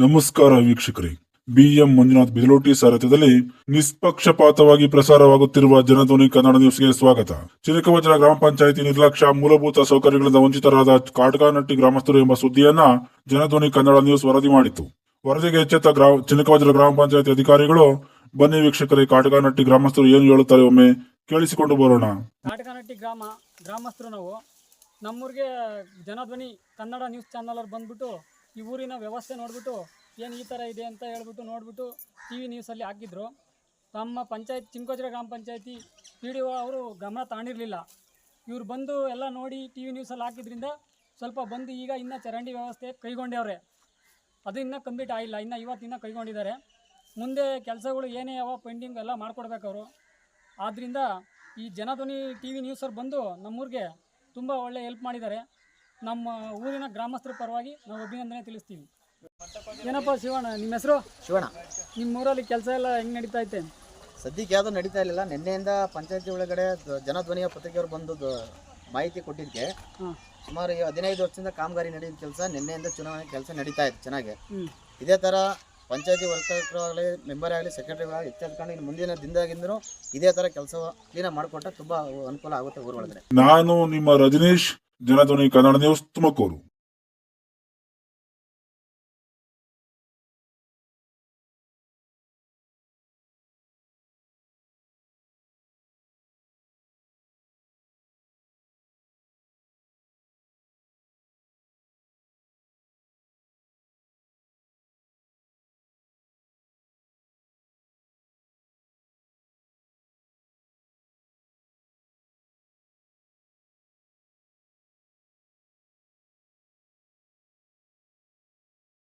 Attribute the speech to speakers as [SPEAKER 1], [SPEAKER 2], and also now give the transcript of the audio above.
[SPEAKER 1] ನಮಸ್ಕಾರ ವೀಕ್ಷಕರೇ. ಬಿಎಂ ಮಂಜುನಾಥ್ ಬಿದಲೋಟಿ ಸಾರಥ್ಯದಲ್ಲಿ ನಿಷ್ಪಕ್ಷಪಾತವಾಗಿ ಪ್ರಸಾರವಾಗುತ್ತಿರುವ ಜನಧ್ವನಿ ಕನ್ನಡ ನ್ಯೂಸ್ಗೆ ಸ್ವಾಗತ. ಚಿನಕವಚನ ಗ್ರಾಮ ಪಂಚಾಯಿತಿ ನಿರ್ಲಕ್ಷ್ಯ ಮೂಲಭೂತ ಸೌಕರ್ಯಗಳಿಂದ ವಂಚಿತರಾದ ಕಾಟಗಾನಟ್ಟಿ ಗ್ರಾಮಸ್ಥರು ಎಂಬ ಸುದ್ದಿಯನ್ನ ಜನಧ್ವನಿ ಕನ್ನಡ ನ್ಯೂಸ್ ವರದಿ ಮಾಡಿತು ವರದಿಗೆ ಎಚ್ಚೆತ್ತ ಗ್ರಾ ಚಿನಕವಚನ ಗ್ರಾಮ ಪಂಚಾಯಿತಿ ಅಧಿಕಾರಿಗಳು, ಬನ್ನಿ ವೀಕ್ಷಕರೇ ಕಾಟಗಾನಟ್ಟಿ ಗ್ರಾಮಸ್ಥರು ಏನು ಹೇಳುತ್ತಾರೆ ಒಮ್ಮೆ ಕೇಳಿಸಿಕೊಂಡು ಬರೋಣ.
[SPEAKER 2] ಕಾಟಗಾನಟ್ಟಿ ಗ್ರಾಮ, ಗ್ರಾಮಸ್ಥರು ನಾವು ನಮ್ಮೂರಿಗೆ ಜನಧ್ವನಿ ಕನ್ನಡ ನ್ಯೂಸ್ ಚಾನಲ್ ಬಂದ್ಬಿಟ್ಟು ಈ ಊರಿನ ವ್ಯವಸ್ಥೆ ನೋಡಿಬಿಟ್ಟು ಏನು ಈ ಥರ ಇದೆ ಅಂತ ಹೇಳ್ಬಿಟ್ಟು ನೋಡಿಬಿಟ್ಟು ಟಿ ವಿ ನ್ಯೂಸಲ್ಲಿ ಹಾಕಿದ್ರು. ತಮ್ಮ ಪಂಚಾಯತ್ ಚಿಂಕೋಜ್ರ ಗ್ರಾಮ ಪಂಚಾಯತಿ ಪಿ ಡಿ ಒ ಅವರು ಗಮನ ತಾಣಿರಲಿಲ್ಲ. ಇವ್ರು ಬಂದು ಎಲ್ಲ ನೋಡಿ ಟಿ ವಿ ನ್ಯೂಸಲ್ಲಿ ಹಾಕಿದ್ರಿಂದ ಸ್ವಲ್ಪ ಬಂದು ಈಗ ಇನ್ನೂ ಚರಂಡಿ ವ್ಯವಸ್ಥೆ ಕೈಗೊಂಡವ್ರೆ. ಅದು ಇನ್ನೂ ಕಂಪ್ಲೀಟ್ ಆಗಿಲ್ಲ. ಇನ್ನು ಇವತ್ತಿನ ಕೈಗೊಂಡಿದ್ದಾರೆ. ಮುಂದೆ ಕೆಲಸಗಳು ಏನೇ ಯಾವ ಪೆಂಡಿಂಗ್ ಎಲ್ಲ ಮಾಡ್ಕೊಡ್ಬೇಕು ಅವರು. ಆದ್ದರಿಂದ ಈ ಜನಧ್ವನಿ ಟಿ ವಿ ನ್ಯೂಸರು ಬಂದು ನಮ್ಮೂರಿಗೆ ತುಂಬ ಒಳ್ಳೆ ಹೆಲ್ಪ್ ಮಾಡಿದ್ದಾರೆ. ನಮ್ಮ ಊರಿನ ಗ್ರಾಮಸ್ಥರ ಪರವಾಗಿ ನಾವು ಅಭಿನಂದನೆ ತಿಳಿಸ್ತೀವಿ. ಏನಪ್ಪ ಶಿವಣ್ಣ ನಿಮ್ಮ ಹೆಸರು?
[SPEAKER 3] ಶಿವಣ್ಣ.
[SPEAKER 2] ನಿಮ್ಮ ಊರಲ್ಲಿ ಕೆಲಸ ಎಲ್ಲ ಹೆಂಗೆ ನಡೀತಾ ಐತೆ?
[SPEAKER 3] ಸದ್ಯಕ್ಕೆ ಯಾವುದೂ ನಡೀತಾ ಇರಲಿಲ್ಲ ನಿನ್ನೆಯಿಂದ ಪಂಚಾಯತಿ ಒಳಗಡೆ ಜನಧ್ವನಿಯ ಪತ್ರಿಕೆಯವರು ಬಂದು ಮಾಹಿತಿ ಕೊಟ್ಟಿದ್ದಕ್ಕೆ
[SPEAKER 2] ಹಾಂ.
[SPEAKER 3] ಸುಮಾರು ಈ ಹದಿನೈದು ವರ್ಷದಿಂದ ಕಾಮಗಾರಿ ನಡೆಯುವ ಕೆಲಸ ನಿನ್ನೆಯಿಂದ ಚುನಾವಣೆ ಕೆಲಸ ನಡೀತಾ ಇತ್ತು ಚೆನ್ನಾಗಿ.
[SPEAKER 2] ಹ್ಞೂ
[SPEAKER 3] ಇದೇ ಥರ ಪಂಚಾಯತಿ ವರ್ಕರ್ಗಳಾಗಲಿ ಮೆಂಬರ್ ಆಗಲಿ ಸೆಕ್ರೆಟರಿಗಳಾಗಲಿ ಎಚ್ಚೆತ್ಕೊಂಡು ಇನ್ನು ಮುಂದಿನ ದಿನದಾಗಿಂದನೂ ಇದೇ ಥರ ಕೆಲಸ ಕ್ಲೀನಾಗಿ ಮಾಡಿಕೊಟ್ರೆ ತುಂಬ ಅನುಕೂಲ ಆಗುತ್ತೆ ಊರೊಳಗಡೆ.
[SPEAKER 1] ನಾನು ನಿಮ್ಮ ರಜನೀಶ್ ジェラートに必ずお供コール。